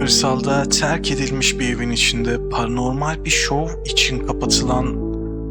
Kırsalda terk edilmiş bir evin içinde paranormal bir şov için kapatılan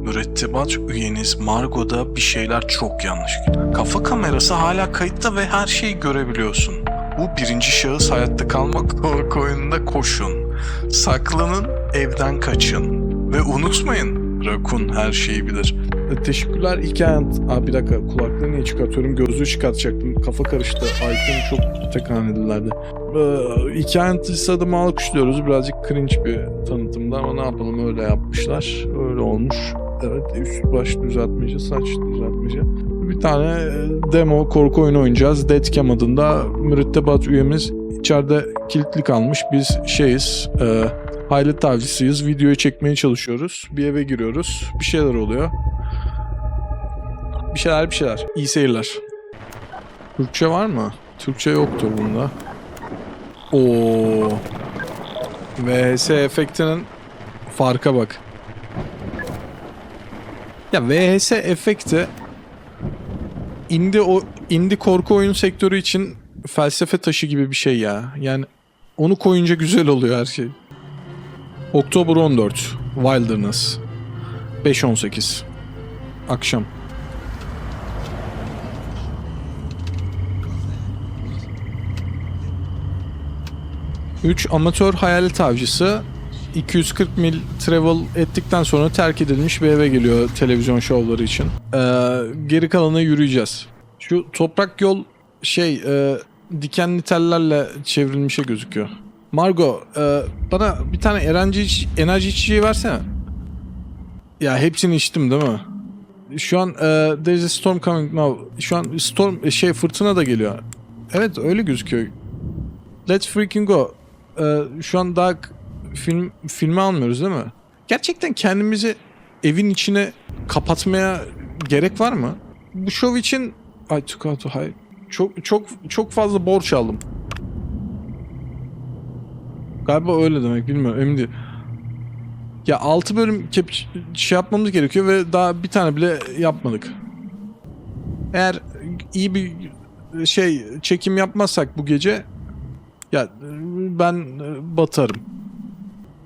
mürettebat üyeniz Margot'da bir şeyler çok yanlış. Kafa kamerası hala kayıtta ve her şeyi görebiliyorsun. Bu birinci şahıs hayatta kalmak korku oyununda koşun. Saklanın, evden kaçın. Ve unutmayın, Rakun her şeyi bilir. E, Teşekkürler hikayem. Aa bir dakika kulaklığı niye çıkartıyorum? Gözlüğü çıkartacaktım. Kafa karıştı. Icon çok tek hanelilerdi. Ee, hikayen adımı alkışlıyoruz. Birazcık cringe bir tanıtımda ama ne yapalım öyle yapmışlar. Öyle olmuş. Evet üst baş düzeltmece, saç düzeltmece. Bir tane e, demo korku oyunu oynayacağız. Deadcam adında mürettebat üyemiz içeride kilitli kalmış. Biz şeyiz, e, hayalet avcısıyız. Videoyu çekmeye çalışıyoruz. Bir eve giriyoruz. Bir şeyler oluyor. Bir şeyler bir şeyler. İyi seyirler. Türkçe var mı? Türkçe yoktur bunda. Oo. VHS efektinin farka bak. Ya VHS efekti indie o indie korku oyun sektörü için felsefe taşı gibi bir şey ya. Yani onu koyunca güzel oluyor her şey. Oktober 14. Wilderness. 5.18. Akşam. Üç amatör hayalet avcısı 240 mil travel ettikten sonra terk edilmiş bir eve geliyor televizyon şovları için. Ee, geri kalanı yürüyeceğiz. Şu toprak yol şey e, dikenli tellerle çevrilmişe gözüküyor. Margo e, bana bir tane enerji, iç- enerji içeceği versene. Ya hepsini içtim değil mi? Şu an e, there's a storm coming now. Şu an storm e, şey fırtına da geliyor. Evet öyle gözüküyor. Let's freaking go. E, şu an daha film filme almıyoruz değil mi? Gerçekten kendimizi evin içine kapatmaya gerek var mı? Bu şov için I took out a high. Çok çok çok fazla borç aldım. Galiba öyle demek bilmiyorum emin değilim. Ya 6 bölüm şey yapmamız gerekiyor ve daha bir tane bile yapmadık. Eğer iyi bir şey çekim yapmazsak bu gece ya ben batarım.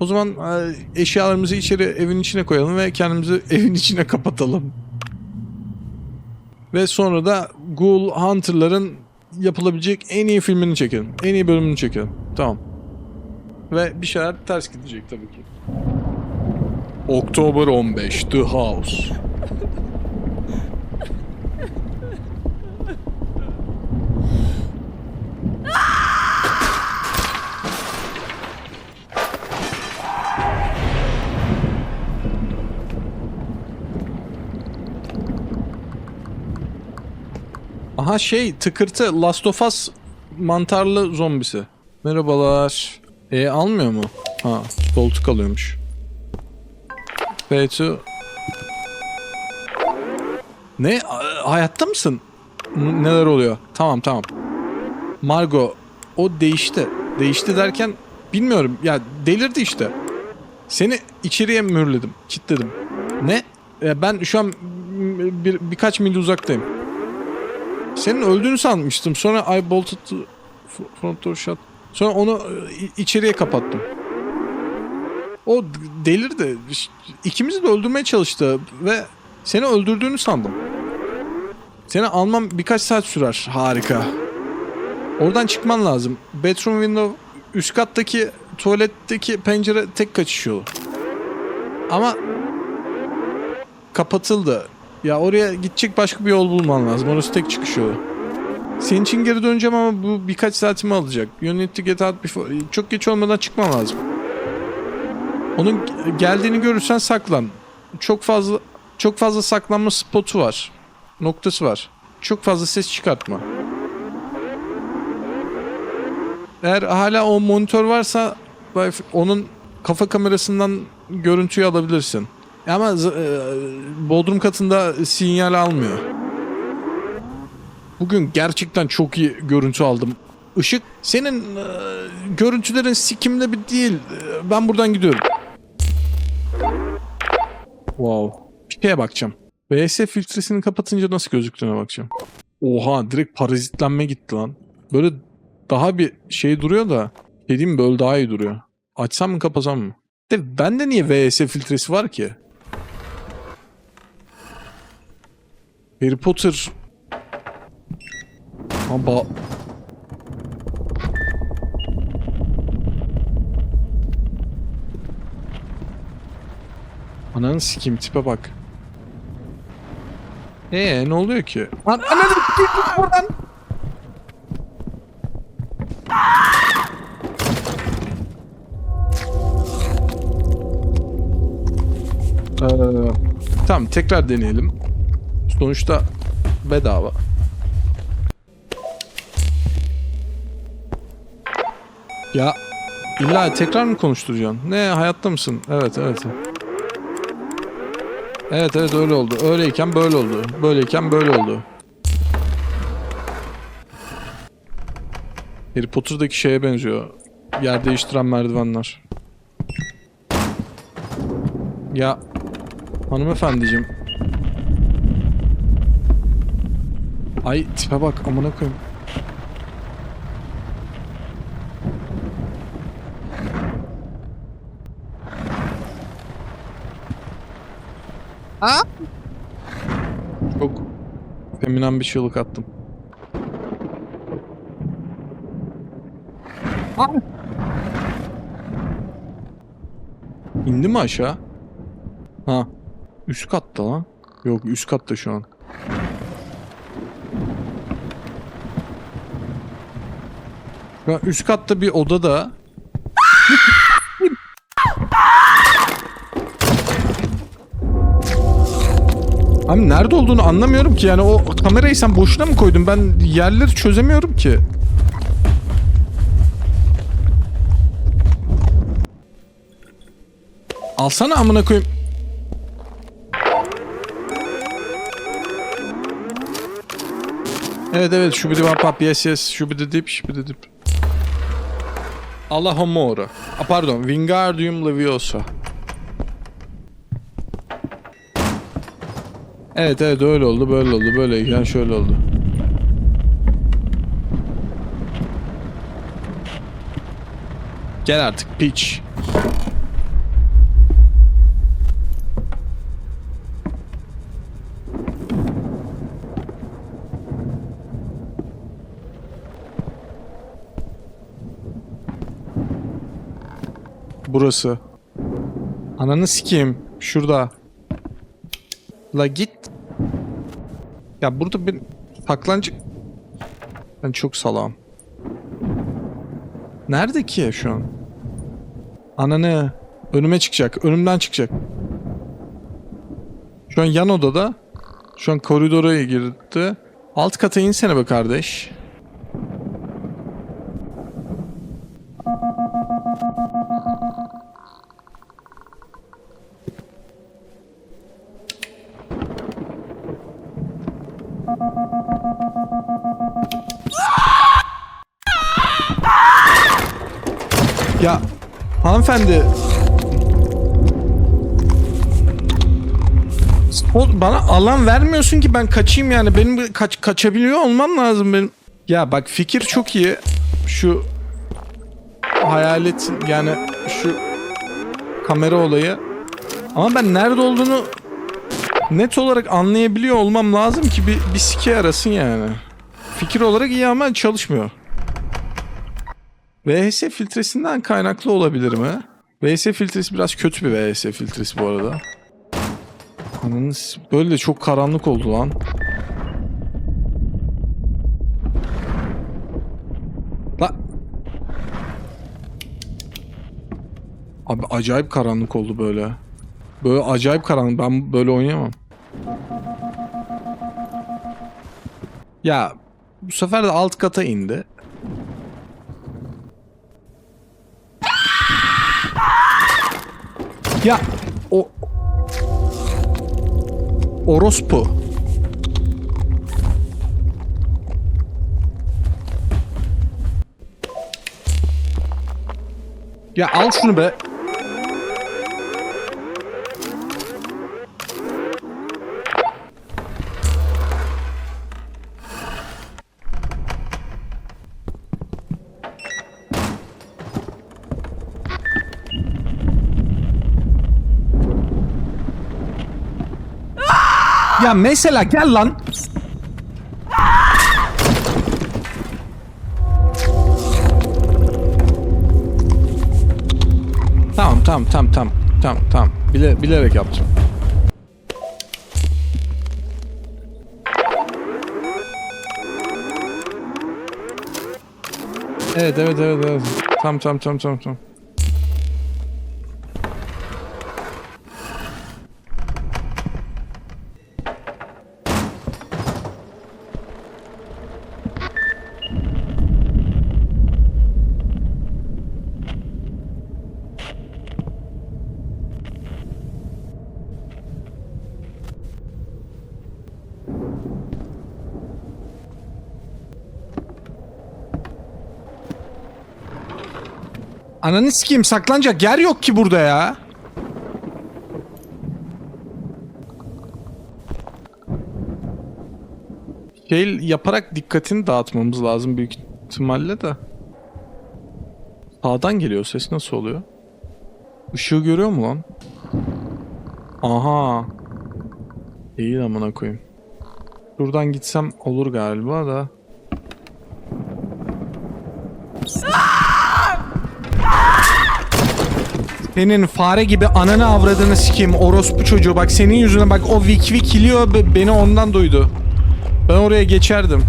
O zaman e, eşyalarımızı içeri evin içine koyalım ve kendimizi evin içine kapatalım. Ve sonra da Ghoul Hunter'ların yapılabilecek en iyi filmini çekelim. En iyi bölümünü çekelim. Tamam. Ve bir şeyler ters gidecek tabii ki. Oktober 15 The House. Aha şey tıkırtı Last of Us mantarlı zombisi. Merhabalar. E almıyor mu? Ha koltuk alıyormuş. P2 Ne? Hayatta mısın? N- Neler oluyor? Tamam tamam. Margo o değişti. Değişti derken bilmiyorum ya delirdi işte. Seni içeriye mühürledim, kilitledim. Ne? E, ben şu an bir, birkaç mil uzaktayım. Senin öldüğünü sanmıştım. Sonra I bolted front door shut. Sonra onu e, içeriye kapattım. O delirdi. İkimizi de öldürmeye çalıştı ve seni öldürdüğünü sandım. Seni almam birkaç saat sürer. Harika. Oradan çıkman lazım. Bedroom window üst kattaki tuvaletteki pencere tek kaçış yolu. Ama kapatıldı. Ya oraya gidecek başka bir yol bulman lazım. Orası tek çıkış yolu. Senin için geri döneceğim ama bu birkaç saatimi alacak. To get out before... Çok geç olmadan çıkmam lazım. Onun geldiğini görürsen saklan. Çok fazla çok fazla saklanma spotu var. Noktası var. Çok fazla ses çıkartma. Eğer hala o monitör varsa onun kafa kamerasından görüntüyü alabilirsin. Ama e, bodrum katında sinyal almıyor. Bugün gerçekten çok iyi görüntü aldım. Işık senin e, görüntülerin sikimde bir değil. E, Ben buradan gidiyorum. Wow. Bir bakacağım. VS filtresini kapatınca nasıl gözüktüğüne bakacağım. Oha direkt parazitlenme gitti lan. Böyle daha bir şey duruyor da dediğim böyle daha iyi duruyor. Açsam mı kapasam mı? De bende niye VS filtresi var ki? Harry Potter ama Ananı sikeyim tipe bak. Ee ne oluyor ki? An ananı git buradan. Ee, tamam tekrar deneyelim. Sonuçta bedava. Ya illa tekrar mı konuşturacaksın? Ne hayatta mısın? Evet evet. Evet evet öyle oldu. Öyleyken böyle oldu. Böyleyken böyle oldu. Harry Potter'daki şeye benziyor. Yer değiştiren merdivenler. Ya hanımefendiciğim. Ay tipe bak amına koyayım. Çok feminen bir çığlık attım. İndi mi aşağı? Ha. Üst katta lan. Yok üst katta şu an. An üst katta bir odada. Abi nerede olduğunu anlamıyorum ki yani o kamerayı sen boşuna mı koydun? Ben yerleri çözemiyorum ki. Alsana amına koyayım. Evet evet şu bir vap pap yes yes şu bir de dip şu bir de dip. Allah moro. A pardon Wingardium Leviosa. Evet evet öyle oldu böyle oldu böyle yani şöyle oldu. Gel artık piç. Burası. Ananı sikeyim. Şurada. La git. Ya burada bir saklanacak... Ben çok salağım. Nerede ki şu an? Ananı. Önüme çıkacak. Önümden çıkacak. Şu an yan odada. Şu an koridora girdi. Alt kata insene be kardeş. Ya hanımefendi. O, bana alan vermiyorsun ki ben kaçayım yani. Benim kaç, kaçabiliyor olmam lazım benim. Ya bak fikir çok iyi. Şu hayalet yani şu kamera olayı. Ama ben nerede olduğunu net olarak anlayabiliyor olmam lazım ki bir, bir sike arasın yani. Fikir olarak iyi ama çalışmıyor. VHS filtresinden kaynaklı olabilir mi? VHS filtresi biraz kötü bir VHS filtresi bu arada. Ananız böyle de çok karanlık oldu lan. Abi acayip karanlık oldu böyle. Böyle acayip karanlık. Ben böyle oynayamam. Ya bu sefer de alt kata indi. Ya o orospu. Ya al şunu be. Ya mesela gel lan. Tamam tamam tamam tamam tamam tamam Bile, bilerek yaptım. Evet evet evet evet. Tamam tamam tamam tamam tamam. Ananı sikeyim saklanacak yer yok ki burada ya. Şey yaparak dikkatini dağıtmamız lazım büyük ihtimalle de. Sağdan geliyor ses nasıl oluyor? Işığı görüyor mu lan? Aha. Değil amına koyayım. Şuradan gitsem olur galiba da. Senin fare gibi ananı avradını sikeyim orospu çocuğu bak senin yüzüne bak o vik vik iliyor be- beni ondan duydu. Ben oraya geçerdim.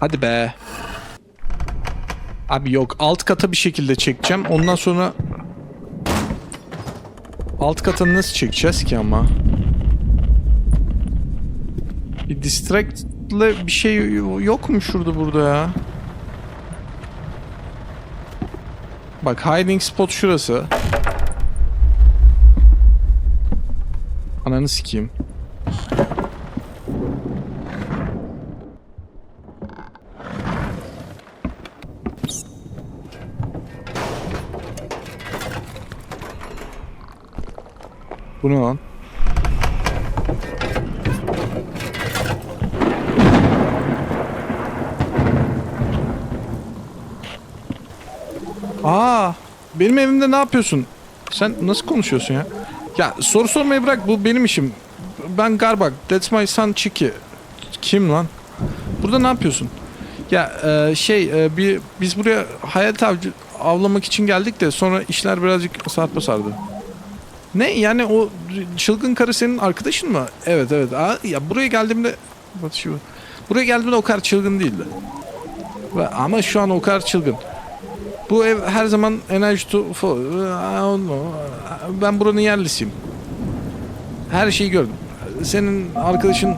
Hadi be. Abi yok alt kata bir şekilde çekeceğim. Ondan sonra alt katını nasıl çekeceğiz ki ama? Bir distract'le bir şey yok mu şurada burada ya? Bak hiding spot şurası. Ananı sikeyim. Bu ne lan? Aa, benim evimde ne yapıyorsun? Sen nasıl konuşuyorsun ya? Ya soru sormayı bırak bu benim işim. Ben Garbak. That's my son Chiki. Kim lan? Burada ne yapıyorsun? Ya e, şey e, bir biz buraya hayat avlamak için geldik de sonra işler birazcık sarpa sardı. Ne yani o çılgın karı senin arkadaşın mı? Evet evet. Aa, ya buraya geldiğimde şu- Buraya geldiğimde o kadar çılgın değildi. Ama şu an o kadar çılgın. Bu ev her zaman enerji to fo- I don't know. Ben buranın yerlisiyim. Her şeyi gördüm. Senin arkadaşın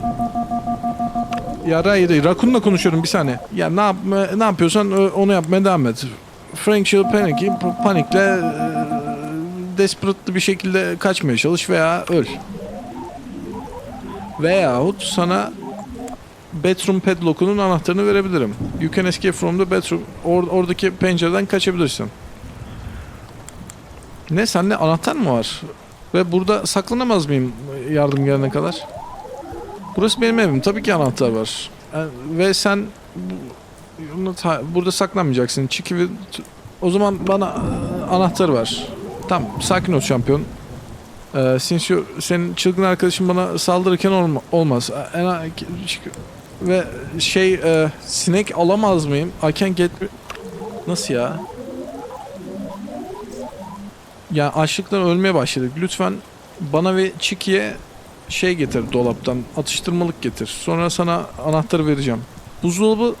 ya Ray Rakun'la konuşuyorum bir saniye. Ya ne yap ne yapıyorsan ö- onu yapmaya devam et. Frank Chill Panic panikle e, desperate bir şekilde kaçmaya çalış veya öl. Veyahut sana bedroom padlock'unun anahtarını verebilirim. You can escape from the bedroom. Or- oradaki pencereden kaçabilirsin. Ne sende anahtar mı var? Ve burada saklanamaz mıyım yardım gelene kadar? Burası benim evim. Tabii ki anahtar var. E, Ve sen burada saklanmayacaksın. Ve o zaman bana e, anahtar var. Tamam, sakin ol şampiyon. Ee, since you- senin çılgın arkadaşın bana saldırırken olma, olmaz. E, en- ve şey e, sinek alamaz mıyım? I can get Nasıl ya? Ya açlıktan ölmeye başladık. Lütfen bana ve Chiki'ye şey getir dolaptan. Atıştırmalık getir. Sonra sana anahtarı vereceğim. Buzdolabı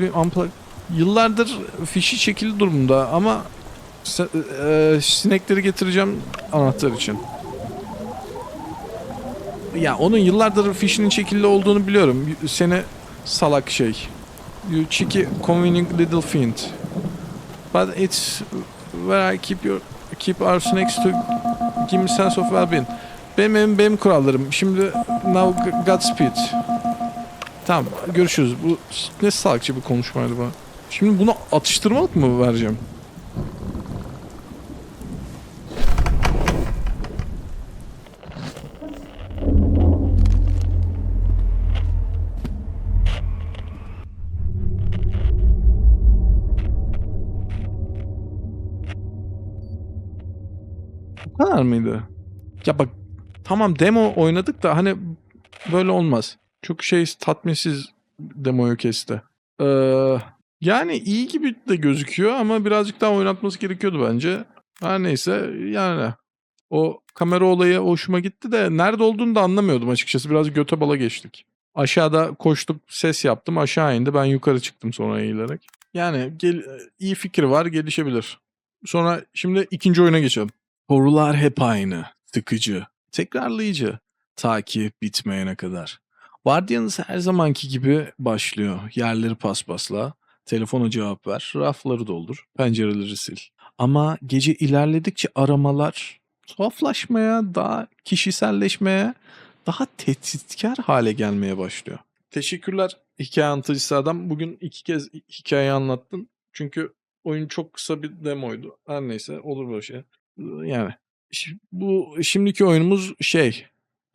been unplugged. Yıllardır fişi çekili durumda ama e, sinekleri getireceğim anahtar için. Ya onun yıllardır fişinin çekilli olduğunu biliyorum. Seni salak şey. You cheeky convenient little fiend. But it's where I keep your keep our snakes to give me sense of well-being. Benim evim benim kurallarım. Şimdi now Godspeed. Tamam görüşürüz. Bu ne salakça bir konuşmaydı bu. Şimdi bunu atıştırmalık mı vereceğim? Mıydı? Ya bak tamam demo oynadık da hani böyle olmaz. Çok şey tatminsiz demoyu kesti. Ee, yani iyi gibi de gözüküyor ama birazcık daha oynatması gerekiyordu bence. Her neyse yani o kamera olayı hoşuma gitti de nerede olduğunu da anlamıyordum açıkçası. Biraz göte bala geçtik. Aşağıda koştuk ses yaptım aşağı indi ben yukarı çıktım sonra eğilerek. Yani gel, iyi fikir var gelişebilir. Sonra şimdi ikinci oyuna geçelim. Sorular hep aynı. Sıkıcı. Tekrarlayıcı. Ta ki bitmeyene kadar. Vardiyanız her zamanki gibi başlıyor. Yerleri paspasla. Telefona cevap ver. Rafları doldur. Pencereleri sil. Ama gece ilerledikçe aramalar tuhaflaşmaya, daha kişiselleşmeye, daha tehditkar hale gelmeye başlıyor. Teşekkürler hikaye anlatıcısı adam. Bugün iki kez hikaye anlattın. Çünkü oyun çok kısa bir demoydu. Her neyse olur böyle şey. Yani bu şimdiki oyunumuz şey.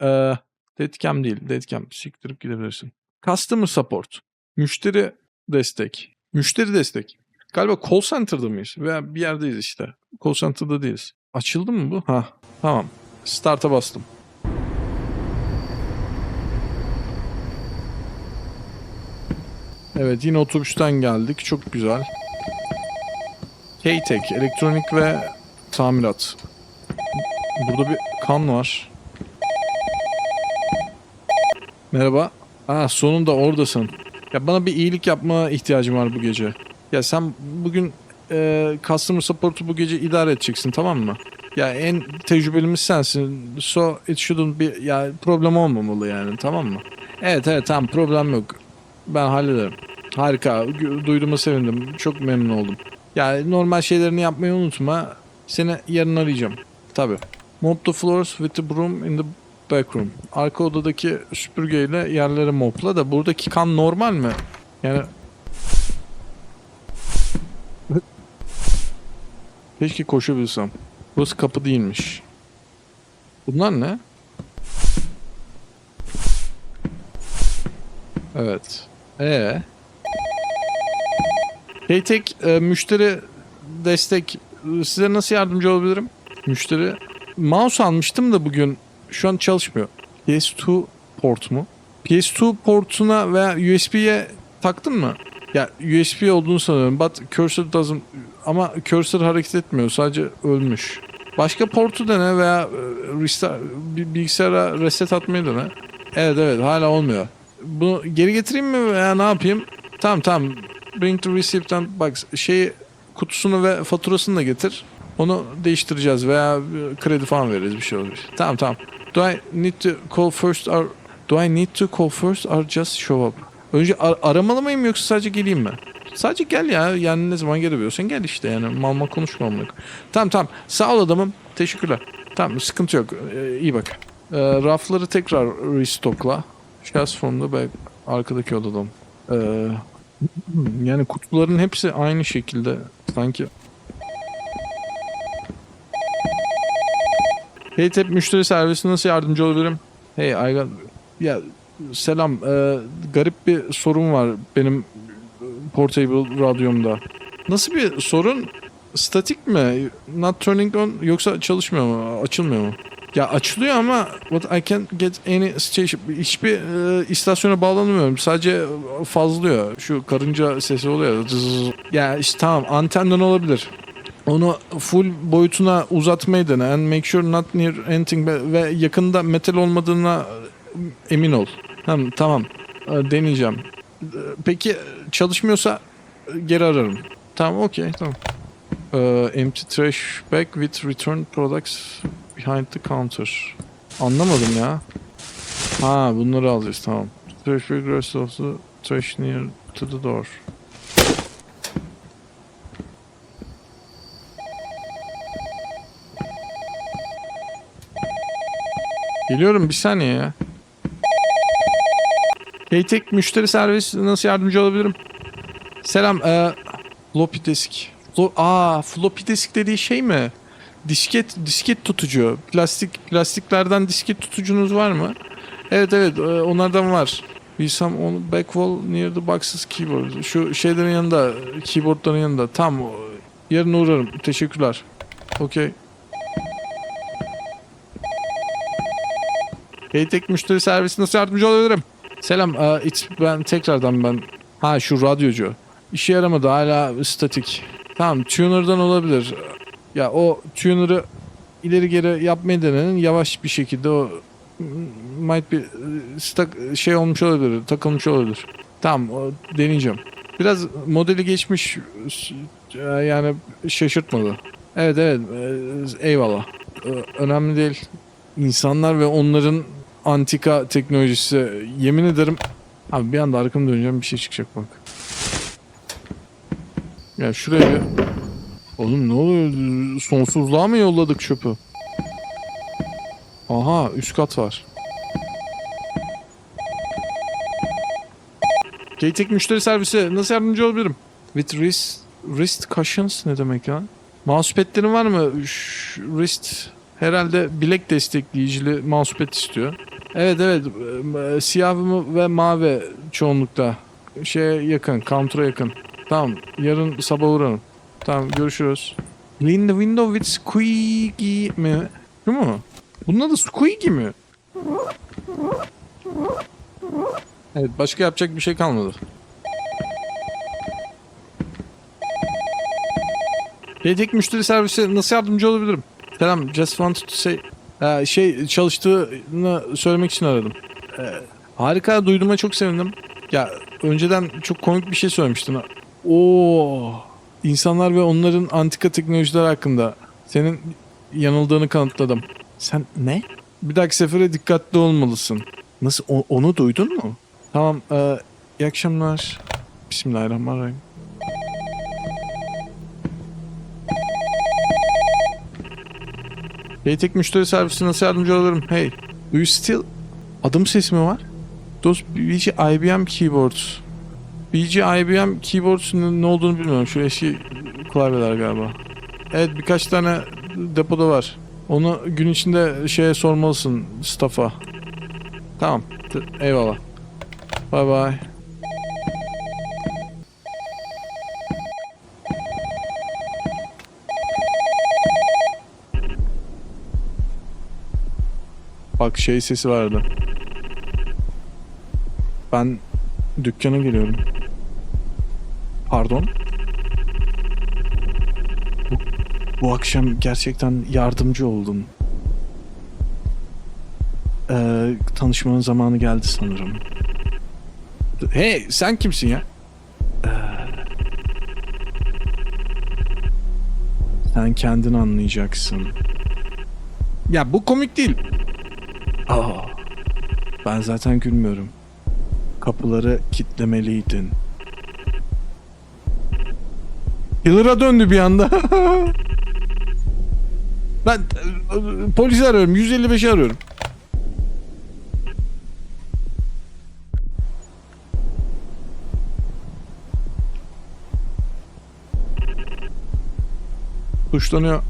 E, Deadcam değil. Deadcam. Siktirip gidebilirsin. Customer support. Müşteri destek. Müşteri destek. Galiba call center'da mıyız? Veya bir yerdeyiz işte. Call center'da değiliz. Açıldı mı bu? Ha. Tamam. Start'a bastım. Evet yine otobüsten geldik. Çok güzel. K-Tech, elektronik ve tamirat. Burada bir kan var. Merhaba. Aa sonunda oradasın. Ya bana bir iyilik yapma ihtiyacım var bu gece. Ya sen bugün e, customer support'u bu gece idare edeceksin tamam mı? Ya en tecrübelimiz sensin. So it shouldn't be ya problem olmamalı yani tamam mı? Evet evet tamam problem yok. Ben hallederim. Harika. Duyduğuma sevindim. Çok memnun oldum. Ya normal şeylerini yapmayı unutma. Seni yarın arayacağım. Tabii. Mop the floors with the broom in the back room. Arka odadaki süpürgeyle yerleri mopla da buradaki kan normal mi? Yani Keşke koşabilsem. Burası kapı değilmiş. Bunlar ne? Evet. Ee. Heytek e, müşteri destek size nasıl yardımcı olabilirim? Müşteri mouse almıştım da bugün şu an çalışmıyor. PS2 port mu? PS2 portuna veya USB'ye taktın mı? Ya USB olduğunu sanıyorum. But cursor doesn't ama cursor hareket etmiyor. Sadece ölmüş. Başka portu dene veya e, restart, bi- bilgisayara reset atmayı dene. Evet evet hala olmuyor. Bunu geri getireyim mi veya ne yapayım? Tamam tamam. Bring to receipt'ten bak şeyi kutusunu ve faturasını da getir. Onu değiştireceğiz veya e, kredi falan veririz bir şey olur. Tamam tamam. Do I need to call first or do I need to call first or just show up? Önce ar- aramalı mıyım yoksa sadece geleyim mi? Sadece gel ya. Yani ne zaman gelebiliyorsan gel işte yani. Mal mal konuşma koyayım. Tamam tamam. Sağ ol adamım. Teşekkürler. Tamam sıkıntı yok. Ee, iyi bak. Ee, rafları tekrar restockla. Just from the back. Arkadaki odadan. Ee, yani kutuların hepsi aynı şekilde sanki. Hey tep müşteri servisi nasıl yardımcı olabilirim? Hey got... Ya selam. Ee, garip bir sorun var benim e, portable radyomda. Nasıl bir sorun? Statik mi? Not turning on yoksa çalışmıyor mu? Açılmıyor mu? Ya açılıyor ama what I can't get any station hiçbir e, istasyona bağlanamıyorum. Sadece fazlıyor. Şu karınca sesi oluyor. ya, zzzz. Ya işte tamam antenden olabilir. Onu full boyutuna uzatmayı dene. And make sure not near anything ve- yakında metal olmadığına emin ol. Tamam tamam. Ee, Deneyeceğim. Ee, Peki çalışmıyorsa e, geri ararım. Tamam okey tamam. Ee, empty trash bag with return products behind the counter. Anlamadım ya. Ha bunları alacağız tamam. Bag rest of the trash near to the door. Geliyorum bir saniye ya. Heytek müşteri servisi nasıl yardımcı olabilirim? Selam. E, floppy disk. Flo Aa, floppy disk dediği şey mi? Disket disket tutucu. Plastik plastiklerden disket tutucunuz var mı? Evet evet e, onlardan var. Some on back wall near the boxes keyboard. Şu şeylerin yanında, keyboardların yanında. Tam yarın uğrarım. Teşekkürler. Okey. Heytek müşteri servisi nasıl yardımcı olabilirim? Selam, e, it, ben tekrardan ben. Ha şu radyocu. İşe yaramadı hala statik. Tamam tuner'dan olabilir. Ya o tuner'ı ileri geri yapmayı denenin yavaş bir şekilde o might stuck şey olmuş olabilir, takılmış olabilir. Tamam o, deneyeceğim. Biraz modeli geçmiş yani şaşırtmadı. Evet evet e, eyvallah. E, Önemli değil. İnsanlar ve onların antika teknolojisi yemin ederim abi bir anda arkamı döneceğim bir şey çıkacak bak. Ya şuraya bir... Oğlum ne oluyor? Sonsuzluğa mı yolladık çöpü? Aha üst kat var. Keytek müşteri servisi nasıl yardımcı olabilirim? With wrist, wrist cushions ne demek ya? Mousepad'lerin var mı? Ş- wrist herhalde bilek destekleyicili mousepad istiyor. Evet evet e, siyah ve mavi çoğunlukta. Şeye yakın, counter'a yakın. Tamam yarın sabah uğrarım. Tamam görüşürüz. Clean the window with squeaky mi? Bu mu? Bunun adı squeaky mi? Evet başka yapacak bir şey kalmadı. Yedek müşteri servisi nasıl yardımcı olabilirim? Selam just wanted to say... Ee, şey çalıştığını söylemek için aradım. Ee, harika duyduğuma çok sevindim. Ya önceden çok komik bir şey söylemiştin. Oo, insanlar ve onların antika teknolojiler hakkında senin yanıldığını kanıtladım. Sen ne? Bir dahaki sefere dikkatli olmalısın. Nasıl? O- onu duydun mu? Tamam. E, iyi akşamlar. Bismillahirrahmanirrahim. Heytek müşteri servisi nasıl yardımcı olabilirim? Hey, do you still... Adım sesi mi var? Those BG IBM keyboards. BG IBM keyboards ne olduğunu bilmiyorum. Şu eski klavyeler galiba. Evet birkaç tane depoda var. Onu gün içinde şeye sormalısın staff'a. Tamam. Eyvallah. Bye bye. Bak şey sesi vardı. Ben dükkana geliyorum. Pardon? Bu, bu akşam gerçekten yardımcı oldun. Ee, tanışmanın zamanı geldi sanırım. Hey sen kimsin ya? Ee, sen kendin anlayacaksın. Ya bu komik değil. Aa, ben zaten gülmüyorum. Kapıları kitlemeliydin. Killer'a döndü bir anda. ben polisi arıyorum. 155'i arıyorum. Suçlanıyor.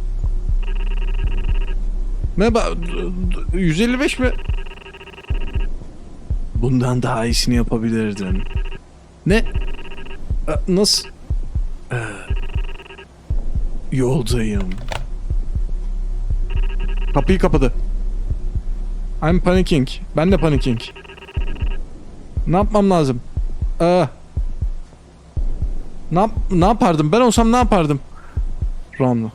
Merhaba. d- d- 155 mi? Bundan daha iyisini yapabilirdin. Ne? E, Nasıl? Ee, yoldayım. Kapıyı kapadı. I'm panicking. Ben de panicking. Ne yapmam lazım? Aa. Ne, yap- ne yapardım? Ben olsam ne yapardım? Ronlu.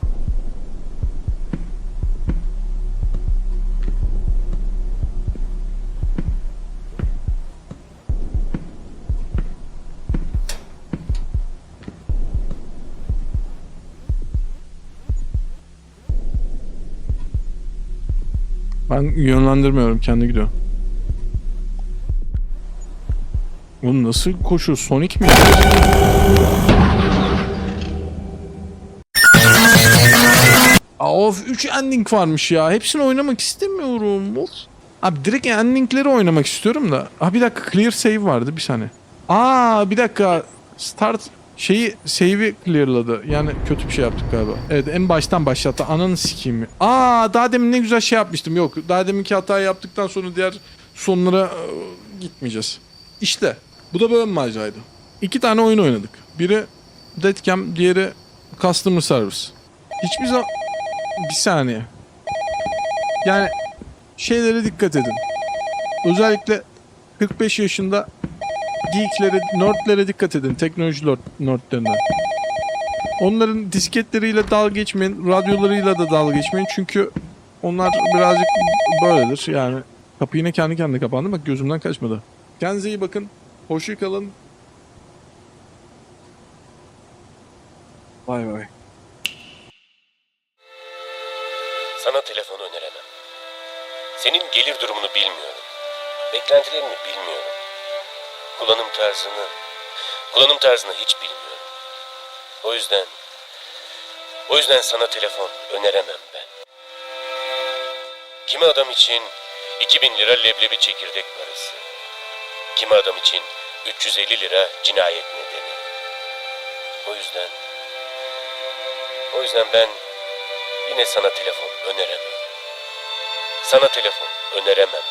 Yönlendirmiyorum. Kendi gidiyor. Bu nasıl koşuyor? Sonic mi? Aa, Of 3 ending varmış ya. Hepsini oynamak istemiyorum. Of. Abi direkt endingleri oynamak istiyorum da. Ha bir dakika clear save vardı bir saniye. Aa bir dakika. Start şeyi save'i clearladı. Yani kötü bir şey yaptık galiba. Evet en baştan başlattı. Ananı sikeyim. Aa daha demin ne güzel şey yapmıştım. Yok daha deminki hatayı yaptıktan sonra diğer sonlara e, gitmeyeceğiz. İşte bu da böyle bir maceraydı. İki tane oyun oynadık. Biri Deadcam, diğeri Customer Service. Hiçbir zaman... Bir saniye. Yani şeylere dikkat edin. Özellikle 45 yaşında geeklere, nerdlere dikkat edin. Teknoloji nerdlerine. Onların disketleriyle dalga geçmeyin. Radyolarıyla da dalga geçmeyin. Çünkü onlar birazcık böyledir. Yani kapı yine kendi kendine kapandı. Bak gözümden kaçmadı. Kendinize iyi bakın. Hoşça kalın. Bay bay. Sana telefonu öneremem. Senin gelir durumunu bilmiyorum. Beklentilerini bilmiyorum. Kullanım tarzını, kullanım tarzını hiç bilmiyorum. O yüzden, o yüzden sana telefon öneremem ben. Kimi adam için 2000 lira leblebi çekirdek parası. Kimi adam için 350 lira cinayet nedeni. O yüzden, o yüzden ben Yine sana telefon öneremem. Sana telefon öneremem.